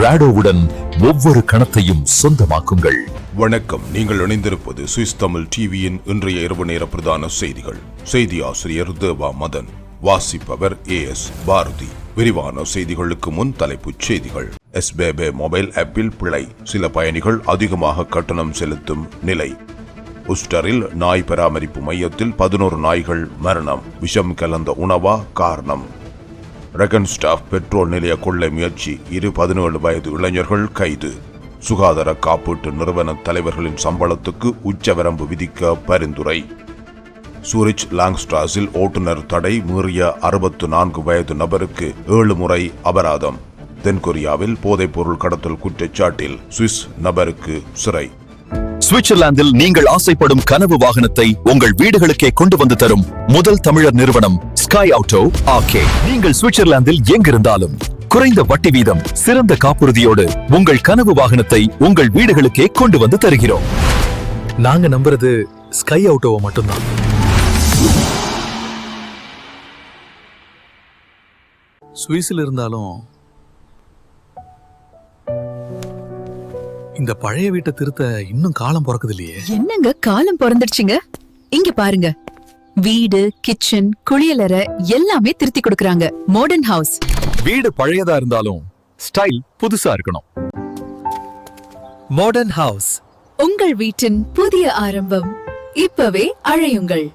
ராடோவுடன் ஒவ்வொரு கணத்தையும் சொந்தமாக்குங்கள். வணக்கம். நீங்கள் இணைந்திருப்பது சுவிஸ் தமிழ் டிவியின் இன்றைய இரவு நேர பிரதான செய்திகள். செய்தி ஆசிரியர் தேவா மதன் வாசிப்பவர் ஏ எஸ் பாரதி. விரிவான செய்திகளுக்கு முன் தலைப்புச் செய்திகள். எஸ்பேபே மொபைல் ஆப்பில் பிழை. சில பயணிகள் அதிகமாக கட்டணம் செலுத்தும் நிலை. உஸ்டரில் நாய் பராமரிப்பு மையத்தில் பதினோரு நாய்கள் மரணம். விஷம் கலந்த உணவா காரணம். ரெகன்ஸ்டாஃப் பெட்ரோல் நிலைய கொள்ளை முயற்சி. இரு பதினேழு வயது இளைஞர்கள் கைது. சுகாதார காப்பீட்டு நிறுவன தலைவர்களின் சம்பளத்துக்கு உச்சவரம்பு விதிக்க பரிந்துரை. சூரிச் லாங்ஸ்டாஸில் ஓட்டுநர் தடை மீறிய அறுபத்து நான்கு வயது நபருக்கு ஏழு முறை அபராதம். தென்கொரியாவில் போதைப்பொருள் கடத்தல் குற்றச்சாட்டில் சுவிஸ் நபருக்கு சிறை. சுவிட்சர்லாந்தில் நீங்கள் ஆசைப்படும் கனவு வாகனத்தை உங்கள் வீடுகளுக்கே கொண்டு வந்து தரும் முதல் தமிழர் நிறுவனம் ஸ்கை ஆட்டோ ஆகே நீங்கள் சுவிட்சர்லாந்தில் எங்கிருந்தாலும் குறைந்த வட்டி வீதம் சிறந்த காப்புறுதியோடு உங்கள் கனவு வாகனத்தை உங்கள் வீடுகளுக்கே கொண்டு வந்து தருகிறோம். நாங்க நம்புறது ஸ்கை ஆட்டோவை மட்டும்தான். சுவிஸில் இருந்தாலும் இந்த பழைய வீட்டை திருத்த இன்னும் காலம் பிறக்குது இல்லையே? என்னங்க காலம் பிறந்துடுச்சுங்க? இங்க பாருங்க. வீடு கிச்சன் குளியலறை எல்லாமே திருத்தி கொடுக்கறாங்க. மாடர்ன் ஹவுஸ் வீடு பழையதா இருந்தாலும் ஸ்டைல் புதுசா இருக்கணும். மாடர்ன் ஹவுஸ் உங்கள் வீட்டின் புதிய ஆரம்பம் இப்பவே அழையுங்கள்.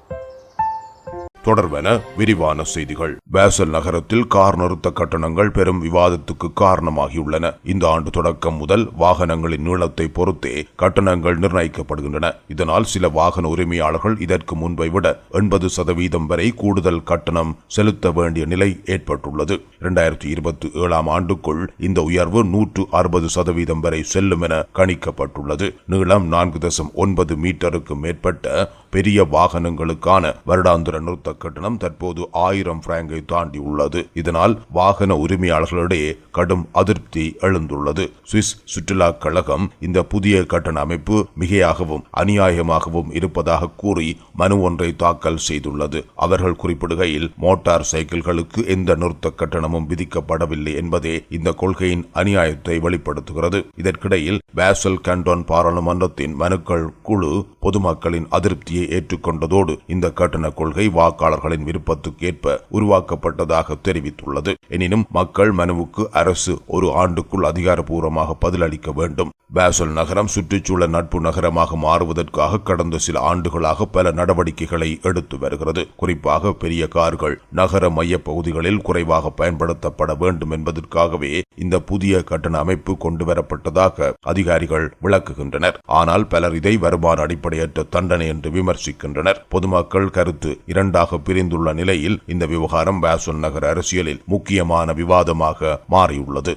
தொடர்பென விரிவான செய்திகள். பேசல் நகரத்தில் கார் நிறுத்த கட்டணங்கள் பெரும் விவாதத்துக்கு காரணமாகியுள்ளன. இந்த ஆண்டு தொடக்கம் முதல் வாகனங்களின் நீளத்தை பொறுத்தே கட்டணங்கள் நிர்ணயிக்கப்படுகின்றன. இதனால் சில வாகன உரிமையாளர்கள் இதற்கு முன்பை விட எண்பது சதவீதம் வரை கூடுதல் கட்டணம் செலுத்த வேண்டிய நிலை ஏற்பட்டுள்ளது. இரண்டாயிரத்தி இருபத்தி ஏழாம் ஆண்டுக்குள் இந்த உயர்வு நூற்று அறுபது சதவீதம் வரை செல்லும் என கணிக்கப்பட்டுள்ளது. நீளம் நான்கு தசம் ஒன்பது மீட்டருக்கு மேற்பட்ட பெரிய வாகனங்களுக்கான வருடாந்திர நிறுத்த கட்டணம் தற்போது ஆயிரம் பிராங்கை தாண்டி உள்ளது. இதனால் வாகன உரிமையாளர்களிடையே கடும் அதிருப்தி எழுந்துள்ளது. சுவிஸ் சுற்றுலா கழகம் இந்த புதிய கட்டண அமைப்பு மிகையாகவும் அநியாயமாகவும் இருப்பதாக கூறி மனு ஒன்றை தாக்கல் செய்துள்ளது. அவர்கள் குறிப்பிடுகையில் மோட்டார் சைக்கிள்களுக்கு எந்த நிறுத்த கட்டணமும் விதிக்கப்படவில்லை என்பதே இந்த கொள்கையின் அநியாயத்தை வெளிப்படுத்துகிறது. இதற்கிடையில் பேசல் கண்டோன் பாராளுமன்றத்தின் மனுக்கள் குழு பொதுமக்களின் அதிருப்தியை ஏற்றுக்கொண்டதோடு இந்த கட்டண கொள்கை வாக்காளர்களின் விருப்பத்துக்கேற்ப உருவாக்கப்பட்டதாக தெரிவித்துள்ளது. எனினும் மக்கள் மனுவுக்கு அரசு ஒரு ஆண்டுக்குள் அதிகாரப்பூர்வமாக பதிலளிக்க வேண்டும். பேசல் நகரம் சுற்றுச்சூழல் நட்பு நகரமாக மாறுவதற்காக கடந்த சில ஆண்டுகளாக பல நடவடிக்கைகளை எடுத்து வருகிறது. குறிப்பாக பெரிய கார்கள் நகர மைய பகுதிகளில் குறைவாக பயன்படுத்தப்பட வேண்டும் என்பதற்காகவே இந்த புதிய கட்டண அமைப்பு கொண்டு வரப்பட்டதாக அதிகாரிகள் விளக்குகின்றனர். ஆனால் பலர் இதை வருமான அடிப்படையற்ற தண்டனை என்று விமர்சிக்கின்றனர். பொதுமக்கள் கருத்து இரண்டாக பிரிந்துள்ள நிலையில் இந்த விவகாரம் பேசன் நகர் அரசியலில் முக்கியமான விவாதமாக மாறியுள்ளது.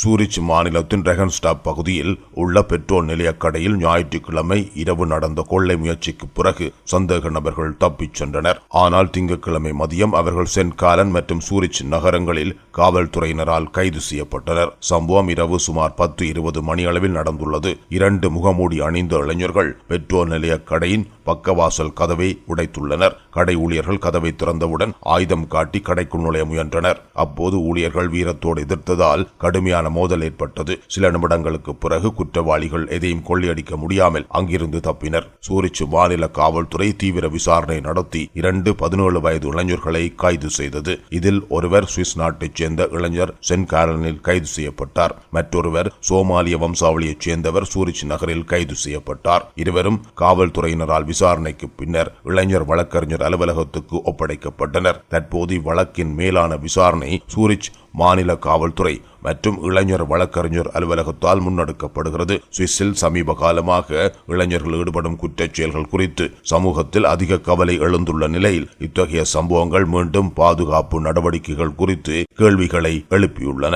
சூரிச் மாநிலத்தின் ரெகன்ஸ்டாப் பகுதியில் உள்ள பெட்ரோல் நிலைய கடையில் ஞாயிற்றுக்கிழமை இரவு நடந்த கொள்ளை முயற்சிக்கு பிறகு சந்தேக நபர்கள் தப்பிச் சென்றனர். ஆனால் திங்கட்கிழமை மதியம் அவர்கள் சென்ட் காலன் மற்றும் சூரிச் நகரங்களில் காவல்துறையினரால் கைது செய்யப்பட்டனர். சம்பவம் இரவு சுமார் பத்து இருபது மணியளவில் நடந்துள்ளது. இரண்டு முகமூடி அணிந்த இளைஞர்கள் பெட்ரோல் நிலைய கடையின் பக்கவாசல் கதவை உடைத்துள்ளனர். கடை ஊழியர்கள் கதவை திறந்தவுடன் ஆயுதம் காட்டி கடைக்குள் நுழைய முயன்றனர். அப்போது ஊழியர்கள் வீரத்தோடு எதிர்த்ததால் கடுமையான மோதல் ஏற்பட்டது. சில நிமிடங்களுக்கு பிறகு குற்றவாளிகள் எதையும் கொள்ளையடிக்க முடியாமல் அங்கிருந்து தப்பினர். சூரிச்சு மாநில காவல்துறை தீவிர விசாரணை நடத்தி இரண்டு பதினேழு வயது இளைஞர்களை கைது செய்தது. இதில் ஒருவர் சுவிஸ் நாட்டைச் சேர்ந்த இளைஞர் சென்ட் காரனில் கைது செய்யப்பட்டார். மற்றொருவர் சோமாலிய வம்சாவளியைச் சேர்ந்தவர் சூரிச் நகரில் கைது செய்யப்பட்டார். இருவரும் காவல்துறையினரால் விசாரணைக்கு பின்னர் இளைஞர் வழக்கறிஞர் அலுவலகத்துக்கு ஒப்படைக்கப்பட்டனர். தற்போது வழக்கின் மேலான விசாரணை சூரிச் மாநில காவல்துறை மற்றும் இளைஞர் வழக்கறிஞர் அலுவலகத்தால் முன்னெடுக்கப்படுகிறது. சுவிஸில் சமீப காலமாக இளைஞர்கள் ஈடுபடும் குற்றச் செயல்கள் குறித்து சமூகத்தில் அதிக கவலை எழுந்துள்ள நிலையில் இத்தகைய சம்பவங்கள் மீண்டும் பாதுகாப்பு நடவடிக்கைகள் குறித்து கேள்விகளை எழுப்பியுள்ளன.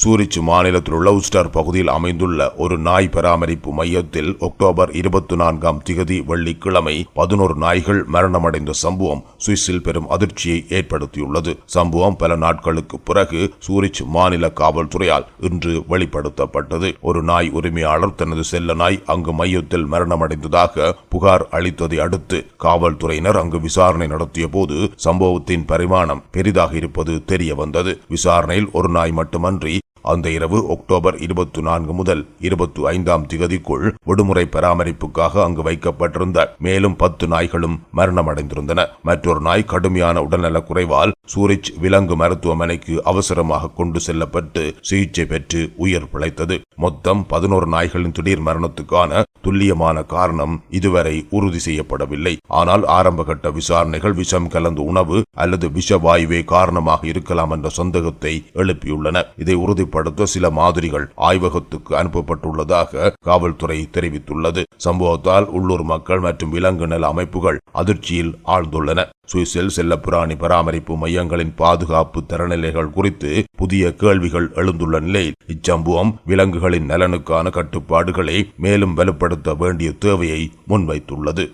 சூரிச் மாநிலத்தில் உள்ள உஸ்டர் பகுதியில் அமைந்துள்ள ஒரு நாய் பராமரிப்பு மையத்தில் அக்டோபர் இருபத்தி நான்காம் திகதி வெள்ளிக்கிழமை பதினோரு நாய்கள் மரணமடைந்த சம்பவம் சுவிஸில் பெரும் அதிர்ச்சியை ஏற்படுத்தியுள்ளது. சம்பவம் பல நாட்களுக்கு பிறகு சூரிச் மாநில காவல்துறையால் இன்று வெளிப்படுத்தப்பட்டது. ஒரு நாய் உரிமையாளர் தனது செல்ல நாய் அங்கு மையத்தில் மரணமடைந்ததாக புகார் அளித்ததை அடுத்து காவல்துறையினர் அங்கு விசாரணை நடத்திய போது சம்பவத்தின் பரிமாணம் பெரிதாக இருப்பது தெரிய வந்தது விசாரணையில் ஒரு நாய் மட்டுமன்றி அந்த இரவு அக்டோபர் இருபத்தி நான்கு முதல் இருபத்தி ஐந்தாம் திகதிக்குள் விடுமுறை பராமரிப்புக்காக அங்கு வைக்கப்பட்டிருந்த மேலும் பத்து நாய்களும் மரணமடைந்திருந்தன. மற்றொரு நாய் கடுமையான உடல்நலக் குறைவால் சூரிச் விலங்கு மருத்துவமனைக்கு அவசரமாக கொண்டு செல்லப்பட்டு சிகிச்சை பெற்று உயிர் பிழைத்தது. மொத்தம் பதினோரு நாய்களின் திடீர் மரணத்துக்கான துல்லியமான காரணம் இதுவரை உறுதி செய்யப்படவில்லை. ஆனால் ஆரம்பகட்ட விசாரணைகள் விஷம் கலந்த உணவு அல்லது விஷவாயுவே காரணமாக இருக்கலாம் என்ற சந்தேகத்தை எழுப்பியுள்ளன. இதை உறுதி உறுதிப்படுத்த சில மாதிரிகள் ஆய்வகத்துக்கு அனுப்பப்பட்டுள்ளதாக காவல்துறை தெரிவித்துள்ளது. சம்பவத்தால் உள்ளூர் மக்கள் மற்றும் விலங்கு நல அமைப்புகள் அதிர்ச்சியில் ஆழ்ந்துள்ளன. சுவிஸில் செல்லப்பிராணி பராமரிப்பு மையங்களின் பாதுகாப்பு தரநிலைகள் குறித்து புதிய கேள்விகள் எழுந்துள்ள நிலையில் இச்சம்பவம் விலங்குகளின் நலனுக்கான கட்டுப்பாடுகளை மேலும் வலுப்படுத்த வேண்டிய தேவையை முன்வைத்துள்ளது.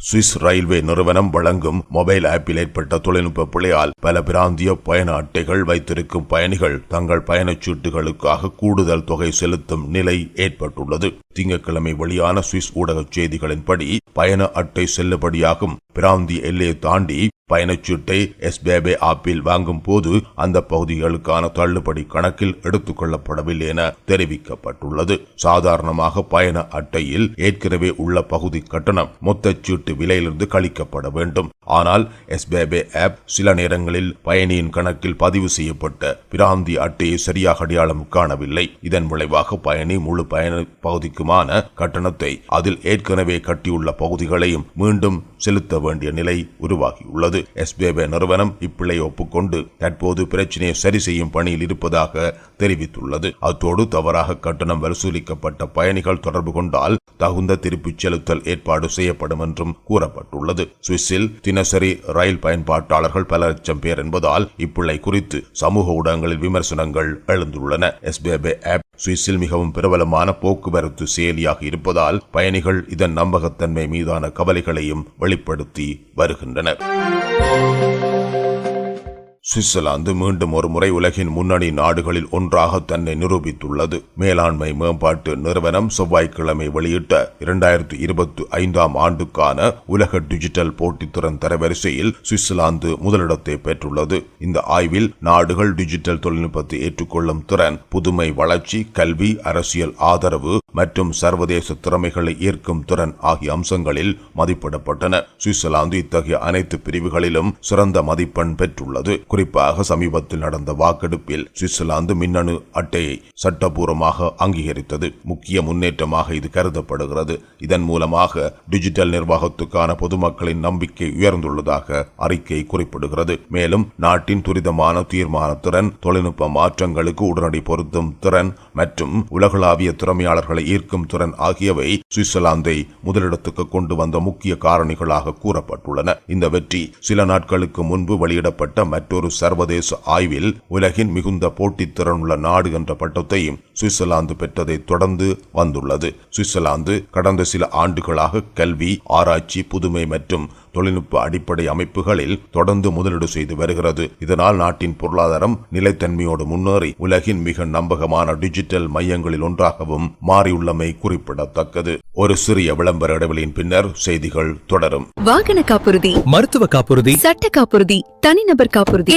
சுவிஸ் ரயில்வே நிறுவனம் வழங்கும் மொபைல் ஆப்பில் ஏற்பட்ட தொழில்நுட்ப பிழையால் பல பிராந்திய பயண அட்டைகள் வைத்திருக்கும் பயணிகள் தங்கள் பயணச் சீட்டுகளுக்காக கூடுதல் தொகை செலுத்தும் நிலை ஏற்பட்டுள்ளது. திங்கட்கிழமை வெளியான சுவிஸ் ஊடக செய்திகளின்படி பயண அட்டை செல்லுபடியாகும். பிராந்திய எல்லையை தாண்டி பயணச்சீட்டை எஸ்பேபே ஆப்பில் வாங்கும் போது அந்த பகுதிகளுக்கான தள்ளுபடி கணக்கில் எடுத்துக் கொள்ளப்படவில்லை என தெரிவிக்கப்பட்டுள்ளது. சாதாரணமாக பயண அட்டையில் ஏற்கனவே உள்ள பகுதி கட்டணம் மொத்த சீட்டு விலையிலிருந்து கழிக்கப்பட வேண்டும். ஆனால் எஸ்பேபே ஆப் சில நேரங்களில் பயணியின் கணக்கில் பதிவு செய்யப்பட்ட பிராந்தி அட்டையை சரியாக அடையாளம் காணவில்லை. இதன் விளைவாக பயணி முழு பயண பகுதிக்குமான கட்டணத்தை அதில் ஏற்கனவே கட்டியுள்ள பகுதிகளையும் மீண்டும் செலுத்த வேண்டிய நிலை உருவாகியுள்ளது. எஸ்பேபே நிறுவனம் இப்பிழையை ஒப்புக்கொண்டு தற்போது பிரச்சனையை சரி செய்யும் பணியில் இருப்பதாக தெரிவித்துள்ளது. அத்தோடு தவறாக கட்டணம் வசூலிக்கப்பட்ட பயணிகள் தொடர்பு கொண்டால் தகுந்த திருப்பிச் செலுத்தல் ஏற்பாடு செய்யப்படும் என்றும் கூறப்பட்டுள்ளது. சுவிஸில் தினசரி ரயில் பயன்பாட்டாளர்கள் பல லட்சம் பேர் என்பதால் இப்பிழை குறித்து சமூக ஊடகங்களில் விமர்சனங்கள் எழுந்துள்ளன. எஸ்பேபே ஆப் சுவிஸில் மிகவும் பிரபலமான போக்குவரத்து செயலியாக இருப்பதால் பயணிகள் இதன் நம்பகத்தன்மை மீதான கவலைகளையும் வெளிப்படுத்தி வருகின்றனர். சுவிட்சர்லாந்து மீண்டும் ஒரு முறை உலகின் முன்னணி நாடுகளில் ஒன்றாக தன்னை நிரூபித்துள்ளது. மேலாண்மை மேம்பாட்டு நிறுவனம் செவ்வாய்க்கிழமை வெளியிட்ட இரண்டாயிரத்து இருபத்தி ஐந்தாம் ஆண்டுக்கான உலக டிஜிட்டல் போட்டித்திறன் தரவரிசையில் சுவிட்சர்லாந்து முதலிடத்தை பெற்றுள்ளது. இந்த ஆய்வில் நாடுகள் டிஜிட்டல் தொழில்நுட்பத்தை ஏற்றுக்கொள்ளும் திறன் புதுமை வளர்ச்சி கல்வி அரசியல் ஆதரவு மற்றும் சர்வதேச திறமைகளை ஈர்க்கும் திறன் ஆகிய அம்சங்களில் மதிப்பிடப்பட்டன. சுவிட்சர்லாந்து இத்தகைய அனைத்து பிரிவுகளிலும் சிறந்த மதிப்பெண் பெற்றுள்ளது. குறிப்பாக சமீபத்தில் நடந்த வாக்கெடுப்பில் சுவிட்சர்லாந்து மின்னணு அட்டையை சட்டபூர்வமாக அங்கீகரித்தது. முக்கிய முன்னேற்றமாக இது கருதப்படுகிறது. இதன் மூலமாக டிஜிட்டல் நிர்வாகத்துக்கான பொதுமக்களின் நம்பிக்கை உயர்ந்துள்ளதாக அறிக்கை குறிப்பிடுகிறது. மேலும் நாட்டின் துரிதமான தீர்மான திறன் தொழில்நுட்ப மாற்றங்களுக்கு உடனடி பொருத்தும் திறன் மற்றும் உலகளாவிய திறமையாளர்களை ஈர்க்கும் திறன் ஆகியவை சுவிட்சர்லாந்தை முதலிடத்துக்கு கொண்டு வந்த முக்கிய காரணிகளாக கூறப்பட்டுள்ளன. இந்த வெற்றி சில நாட்களுக்கு முன்பு வெளியிடப்பட்ட மற்றொரு சர்வதேச ஆய்வில் உலகின் மிகுந்த போட்டித்திறனுள்ள நாடு என்ற பட்டத்தையும் சுவிட்சர்லாந்து பெற்றதை தொடர்ந்து வந்துள்ளது. சுவிட்சர்லாந்து கடந்த சில ஆண்டுகளாக கல்வி ஆராய்ச்சி புதுமை மற்றும் தொழில்நுட்ப அடிப்படை அமைப்புகளில் தொடர்ந்து முதலீடு செய்து வருகிறது. இதனால் நாட்டின் பொருளாதாரம் நிலைத்தன்மையோடு முன்னேறி உலகின் மிக நம்பகமான டிஜிட்டல் மையங்களில் ஒன்றாகவும் மாறியுள்ளமை குறிப்பிடத்தக்கது. ஒரு சிறிய விளம்பர இடைவெளியின் பின்னர் செய்திகள் தொடரும். வாகன காப்புறுதி மருத்துவ காப்புறுதி சட்ட காப்புறுதி தனிநபர் காப்புறுதி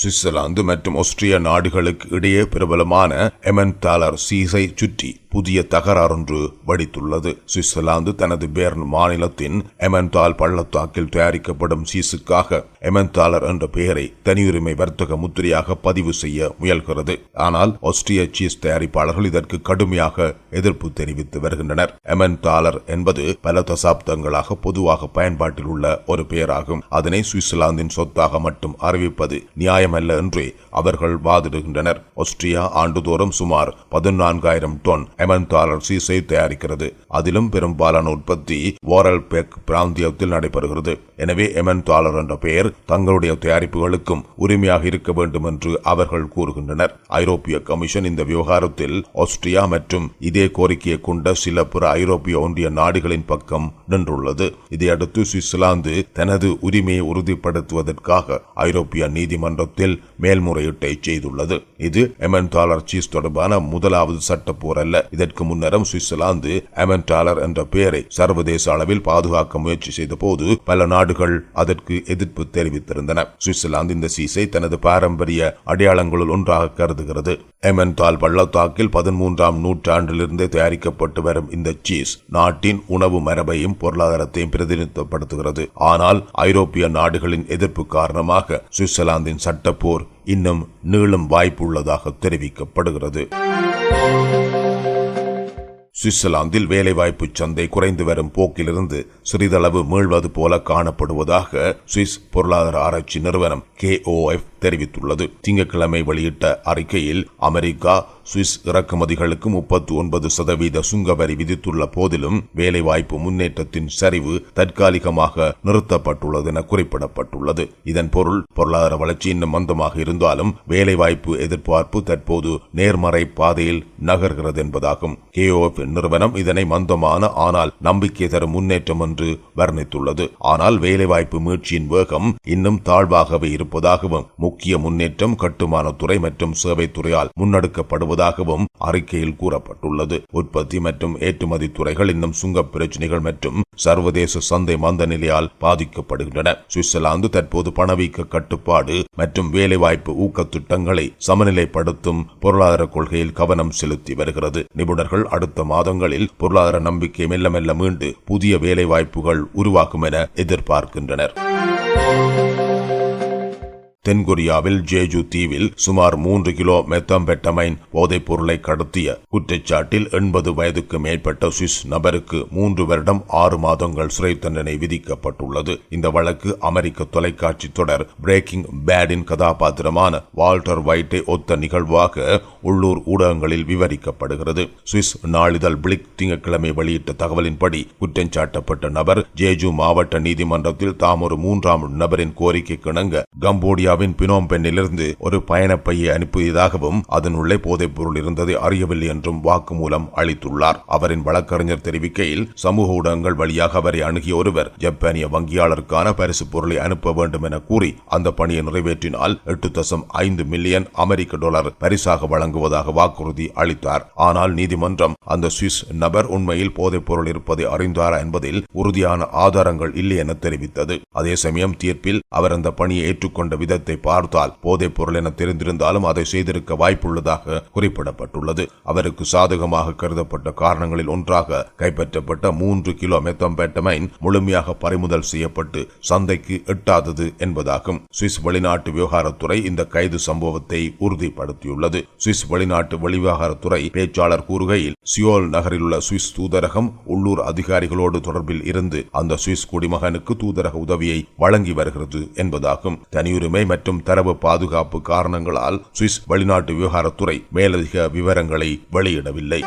சுவிட்சர்லாந்து மற்றும் ஆஸ்திரிய நாடுகளுக்கு இடையே பிரபலமான எமன்தாலர் சீஸை சுற்றி. புதிய தகராறொன்று வெடித்துள்ளது. சுவிட்சர்லாந்து தனது பேர்ன் மாநிலத்தின் எமன்தால் பள்ளத்தாக்கில் தயாரிக்கப்படும் சீசுக்காக எமன்தாலர் என்ற பெயரை தனியுரிமை வர்த்தக முத்திரையாக பதிவு செய்ய முயல்கிறது. ஆனால் ஆஸ்திரிய சீஸ் தயாரிப்பாளர்கள் இதற்கு கடுமையாக எதிர்ப்பு தெரிவித்து வருகின்றனர். எமன்தாலர் என்பது பல தசாப்தங்களாக பொதுவாக பயன்பாட்டில் உள்ள ஒரு பெயராகும். அதனை சுவிட்சர்லாந்தின் சொத்தாக மட்டும் அறிவிப்பது நியாயமல்ல என்று அவர்கள் வாதிடுகின்றனர். ஆஸ்திரியா ஆண்டுதோறும் சுமார் பதினான்காயிரம் டொன் எமன்தாலர் சீஸை தயாரிக்கிறது. அதிலும் பெரும்பாலான உற்பத்தி வாரல் பெக் பிராந்தியத்தில் நடைபெறுகிறது. எனவே எமன்தாலர் என்ற பெயர் தங்களுடைய தயாரிப்புகளுக்கும் உரிமையாக இருக்க வேண்டும் என்று அவர்கள் கூறுகின்றனர். ஐரோப்பிய கமிஷன் இந்த விவகாரத்தில் ஆஸ்திரியா மற்றும் இதே கோரிக்கையை கொண்ட சில பிற ஐரோப்பிய ஒன்றிய நாடுகளின் பக்கம் நின்றுள்ளது. இதையடுத்து சுவிட்சர்லாந்து தனது உரிமையை உறுதிப்படுத்துவதற்காக ஐரோப்பிய நீதிமன்றத்தில் மேல்முறையீட்டை செய்துள்ளது. இது எமன்தாலர் சீஸ் தொடர்பான முதலாவது சட்டப்போர் அல்ல. இதற்கு முன்னரும் சுவிட்சர்லாந்து அமென்டாலர் என்ற பெயரை சர்வதேச அளவில் பாதுகாக்க முயற்சி செய்த போது பல நாடுகள் அதற்கு எதிர்ப்பு தெரிவித்திருந்தன. சுவிட்சர்லாந்து இந்த சீஸை தனது பாரம்பரிய அடையாளங்களுள் ஒன்றாக கருதுகிறது. எமென்டால் பள்ளத்தாக்கில் பதிமூன்றாம் நூற்றாண்டிலிருந்தே தயாரிக்கப்பட்டு வரும் இந்த சீஸ் நாட்டின் உணவு மரபையும் பொருளாதாரத்தையும் பிரதிநிதித்துவப்படுத்துகிறது. ஆனால் ஐரோப்பிய நாடுகளின் எதிர்ப்பு காரணமாக சுவிட்சர்லாந்தின் சட்டப்போர் இன்னும் நீளும் வாய்ப்புள்ளதாக தெரிவிக்கப்படுகிறது. சுவிட்சர்லாந்தில் வேலைவாய்ப்பு சந்தை குறைந்து வரும் போக்கிலிருந்து சிறிதளவு மீள்வது போல காணப்படுவதாக சுவிஸ் பொருளாதார ஆராய்ச்சி நிறுவனம் KOF தெரிவித்துள்ளது. திங்கட்கிழமை வெளியிட்ட அறிக்கையில் அமெரிக்கா சுவிஸ் இறக்குமதிகளுக்கு முப்பத்தி ஒன்பது சதவீத சுங்க வரி விதித்துள்ள போதிலும் வேலைவாய்ப்பு முன்னேற்றத்தின் சரிவு தற்காலிகமாக நிறுத்தப்பட்டுள்ளது என குறிப்பிடப்பட்டுள்ளது. இதன் பொருள் பொருளாதார வளர்ச்சி இன்னும் மந்தமாக இருந்தாலும் வேலைவாய்ப்பு எதிர்பார்ப்பு தற்போது நேர்மறை பாதையில் நகர்கிறது என்பதாகும். கேஓஎஃப் நிறுவனம் இதனை மந்தமான ஆனால் நம்பிக்கை தரும் முன்னேற்றம் என்று வர்ணித்துள்ளது. ஆனால் வேலைவாய்ப்பு மீட்சியின் வேகம் இன்னும் தாழ்வாகவே இருப்பதாகவும் முக்கிய முன்னேற்றம் கட்டுமானத்துறை மற்றும் சேவைத்துறையால் முன்னெடுக்கப்படுவதாகவும் அறிக்கையில் கூறப்பட்டுள்ளது. உற்பத்தி மற்றும் ஏற்றுமதி துறைகள் இன்னும் சுங்க பிரச்சினைகள் மற்றும் சர்வதேச சந்தை மந்த நிலையால் பாதிக்கப்படுகின்றன. சுவிட்சர்லாந்து தற்போது பணவீக்க கட்டுப்பாடு மற்றும் வேலைவாய்ப்பு ஊக்க திட்டங்களை சமநிலைப்படுத்தும் பொருளாதார கொள்கையில் கவனம் செலுத்தி வருகிறது. நிபுணர்கள் அடுத்த மாதங்களில் பொருளாதார நம்பிக்கை மெல்ல மெல்ல மீண்டு புதிய வேலைவாய்ப்புகள் உருவாகும் என எதிர்பார்க்கின்றனர். தென்கொரியாவில் ஜேஜு தீவில் சுமார் மூன்று கிலோ மெத்தம்பெட்டமைன் போதைப் பொருளை கடத்திய குற்றச்சாட்டில் எண்பது வயதுக்கு மேற்பட்ட சுவிஸ் நபருக்கு மூன்று வருடம் ஆறு மாதங்கள் சிறை தண்டனை விதிக்கப்பட்டுள்ளது. இந்த வழக்கு அமெரிக்க தொலைக்காட்சி தொடர் பிரேக்கிங் பேடின் கதாபாத்திரமான வால்டர் வைட்டை ஒத்த நிகழ்வாக உள்ளூர் ஊடகங்களில் விவரிக்கப்படுகிறது. சுவிஸ் நாளிதழ் பிளிக் திங்கட்கிழமை வெளியிட்ட தகவலின்படி குற்றம் சாட்டப்பட்ட நபர் ஜேஜு மாவட்ட நீதிமன்றத்தில் தாம் ஒரு மூன்றாம் நபரின் கோரிக்கை கிணங்க கம்போடியா இந்தியாவின் பினோம் பெண்ணிலிருந்து ஒரு பயணப்பையை அனுப்பியதாகவும் அதனுள்ளே போதைப் பொருள் இருந்ததை அறியவில்லை என்றும் வாக்குமூலம் அளித்துள்ளார். அவரின் வழக்கறிஞர் தெரிவிக்கையில் சமூக ஊடகங்கள் வழியாக அவரை அணுகிய ஒருவர் ஜப்பானிய வங்கியாளருக்கான பரிசு பொருளை அனுப்ப வேண்டும் என கூறி அந்த பணியை நிறைவேற்றினால் எட்டு தசம் ஐந்து மில்லியன் அமெரிக்க டாலர் பரிசாக வழங்குவதாக வாக்குறுதி அளித்தார். ஆனால் நீதிமன்றம் அந்த சுவிஸ் நபர் உண்மையில் போதைப் பொருள் இருப்பதை அறிந்தாரா என்பதில் உறுதியான ஆதாரங்கள் இல்லை என தெரிவித்தது. அதே சமயம் தீர்ப்பில் அவர் அந்த பணியை ஏற்றுக்கொண்ட விதத்தை பார்த்தால் போதைப் பொருள் என தெரிந்திருந்தாலும் அதை செய்திருக்க வாய்ப்புள்ளதாக குறிப்பிடப்பட்டுள்ளது. அவருக்கு சாதகமாக கருதப்பட்ட காரணங்களில் ஒன்றாக கைப்பற்றப்பட்ட மூன்று கிலோ மெத்தம்பேட்டமைன் முழுமையாக பறிமுதல் செய்யப்பட்டு சந்தைக்கு எட்டாதது என்பதாகும். சுவிஸ் வெளிநாட்டு விவகாரத்துறை இந்த கைது சம்பவத்தை உறுதிப்படுத்தியுள்ளது. சுவிஸ் வெளிநாட்டு வெளிவிவகாரத்துறை பேச்சாளர் கூறுகையில் சியோல் நகரில் உள்ள சுவிஸ் தூதரகம் உள்ளூர் அதிகாரிகளோடு தொடர்பில் இருந்து அந்த சுவிஸ் குடிமகனுக்கு தூதரக உதவியை வழங்கி வருகிறது என்பதாகும். தனியுரிமை மற்றும் தரவு பாதுகாப்பு காரணங்களால் சுவிஸ் வெளிநாட்டு விவகாரத்துறை மேலதிக விவரங்களை வெளியிடவில்லை.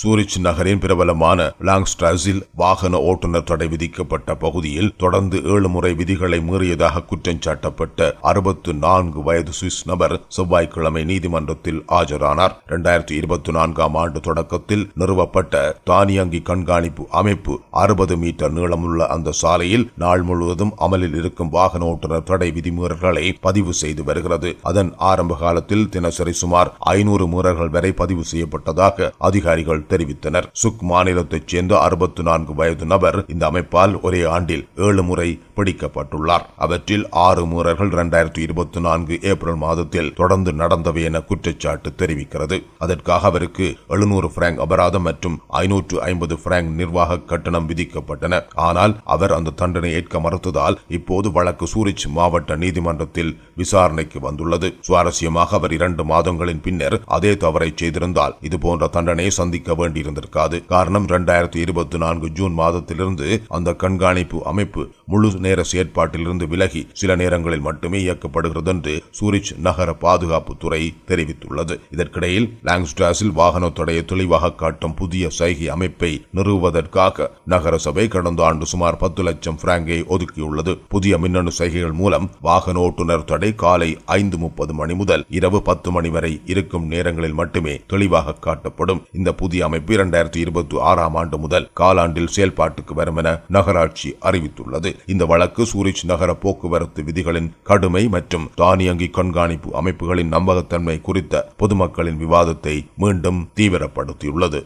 சூரிச் நகரின் பிரபலமான லாங்ஸ்ட்ராஸில் வாகன ஓட்டுநர் தடை விதிக்கப்பட்ட பகுதியில் தொடர்ந்து ஏழு முறை விதிகளை மீறியதாக குற்றம் சாட்டப்பட்ட அறுபத்து நான்கு வயது சுவிஸ் நபர் செவ்வாய்க்கிழமை நீதிமன்றத்தில் ஆஜரானார். இரண்டாயிரத்தி இருபத்தி நான்காம் ஆண்டு தொடக்கத்தில் நிறுவப்பட்ட தானியங்கி கண்காணிப்பு அமைப்பு அறுபது மீட்டர் நீளமுள்ள அந்த சாலையில் நாள் முழுவதும் அமலில் இருக்கும் வாகன ஓட்டுநர் தடை விதிமீறல்களை பதிவு செய்து வருகிறது. அதன் ஆரம்ப காலத்தில் தினசரி சுமார் ஐநூறு மீறல்கள் வரை பதிவு செய்யப்பட்டதாக அதிகாரிகள் தெரிவித்தனர். சுக் மாநிலத்தைச் சேர்ந்த அறுபத்தி நான்கு வயது நபர் இந்த அமைப்பால் ஒரே ஆண்டில் ஏழு முறை பிடிக்கப்பட்டுள்ளார். அவற்றில் ஆறு மீறல்கள் இரண்டாயிரத்தி இருபத்தி நான்கு ஏப்ரல் மாதத்தில் தொடர்ந்து நடந்தவை என குற்றச்சாட்டு தெரிவிக்கிறது. அதற்காக அவருக்கு எழுநூறு பிராங்க் அபராதம் மற்றும் ஐநூற்று ஐம்பது பிராங்க் நிர்வாக கட்டணம் விதிக்கப்பட்டன. ஆனால் அவர் அந்த தண்டனை ஏற்க மறுத்ததால் இப்போது வழக்கு சூரிச் மாவட்ட நீதிமன்றத்தில் விசாரணைக்கு வந்துள்ளது. சுவாரஸ்யமாக அவர் இரண்டு மாதங்களின் பின்னர் அதே தவறை செய்திருந்தால் இதுபோன்ற தண்டனையை சந்திக்க வேண்டியிருந்திருக்காது. காரணம் இரண்டாயிரத்தி இருபத்தி நான்கு ஜூன் மாதத்திலிருந்து அந்த கண்காணிப்பு அமைப்பு முழு நேர செயற்பாட்டிலிருந்து விலகி சில நேரங்களில் மட்டுமே இயக்கப்படுகிறது என்று சூரிச் நகர பாதுகாப்பு துறை தெரிவித்துள்ளது. இதற்கிடையில் லாங்ஸ்டாஸில் வாகன தடையை தெளிவாக காட்டும் புதிய சைகை அமைப்பை நிறுவுவதற்காக நகரசபை கடந்த ஆண்டு சுமார் பத்து லட்சம் பிராங்கை ஒதுக்கியுள்ளது. புதிய மின்னணு சைகைகள் மூலம் வாகன ஓட்டுநர் தடை காலை ஐந்து முப்பது மணி முதல் இரவு பத்து மணி வரை இருக்கும் நேரங்களில் மட்டுமே தெளிவாக காட்டப்படும். இந்த புதிய அமைப்பு இரண்டாயிரத்தி இருபத்தி ஆறாம் ஆண்டு முதல் காலாண்டில் செயல்பாட்டுக்கு வரும் என நகராட்சி அறிவித்துள்ளது. இந்த வழக்கு சூரிச் நகர போக்குவரத்து விதிகளின் கடுமை மற்றும் தானியங்கி கண்காணிப்பு அமைப்புகளின் நம்பகத்தன்மை குறித்த பொதுமக்களின் விவாதத்தை மீண்டும் தீவிரப்படுத்தியுள்ளது.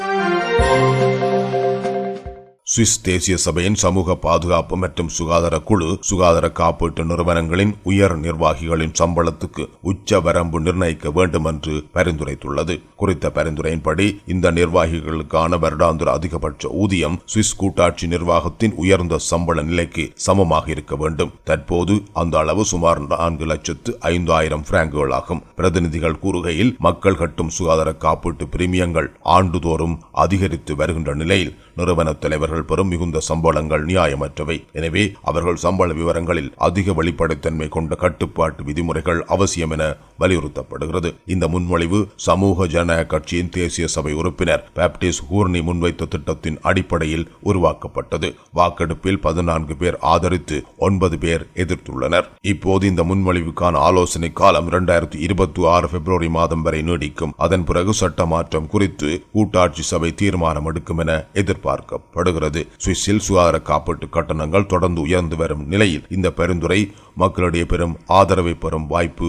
சுவிஸ் தேசிய சபையின் சமூக பாதுகாப்பு மற்றும் சுகாதார குழு சுகாதார காப்பீட்டு நிறுவனங்களின் உயர் நிர்வாகிகளின் சம்பளத்துக்கு உச்ச வரம்பு நிர்ணயிக்க வேண்டும் என்று பரிந்துரைத்துள்ளது. குறித்த பரிந்துரையின்படி இந்த நிர்வாகிகளுக்கான வருடாந்திர அதிகபட்ச ஊதியம் சுவிஸ் கூட்டாட்சி நிர்வாகத்தின் உயர்ந்த சம்பள நிலைக்கு சமமாக இருக்க வேண்டும். தற்போது அந்த அளவு சுமார் நான்கு லட்சத்து ஐந்தாயிரம் பிராங்குகள் ஆகும். பிரதிநிதிகள் கூறுகையில் மக்கள் கட்டும் சுகாதார காப்பீட்டு பிரீமியங்கள் ஆண்டுதோறும் அதிகரித்து வருகின்ற நிலையில் நிறுவன தலைவர்கள் பெறும் மிகுந்த சம்பளங்கள் நியாயமற்றவை. எனவே அவர்கள் சம்பள விவரங்களில் அதிக வெளிப்படைத்தன்மை கொண்ட கட்டுப்பாட்டு விதிமுறைகள் அவசியம் என வலியுறுத்தப்படுகிறது. இந்த முன்மொழிவு சமூக ஜனநாயக கட்சியின் தேசிய சபை உறுப்பினர் பேப்டிஸ் ஹூர்னி முன்வைத்த திட்டத்தின் அடிப்படையில் உருவாக்கப்பட்டது. வாக்கெடுப்பில் பதினான்கு பேர் ஆதரித்து ஒன்பது பேர் எதிர்த்துள்ளனர். இப்போது இந்த முன்மொழிவுக்கான ஆலோசனை காலம் இரண்டாயிரத்தி இருபத்தி ஆறு பிப்ரவரி மாதம் வரை நீடிக்கும். அதன் பிறகு சட்ட மாற்றம் குறித்து கூட்டாட்சி சபை தீர்மானம் எடுக்கும் என எதிர்பார்க்கப்படுகிறது. சுவிஸில் சுகாதார காப்பீட்டு கட்டணங்கள் தொடர்ந்து உயர்ந்து வரும் நிலையில் இந்த பரிந்துரை மக்களிடையே பெரும் ஆதரவை பெறும் வாய்ப்பு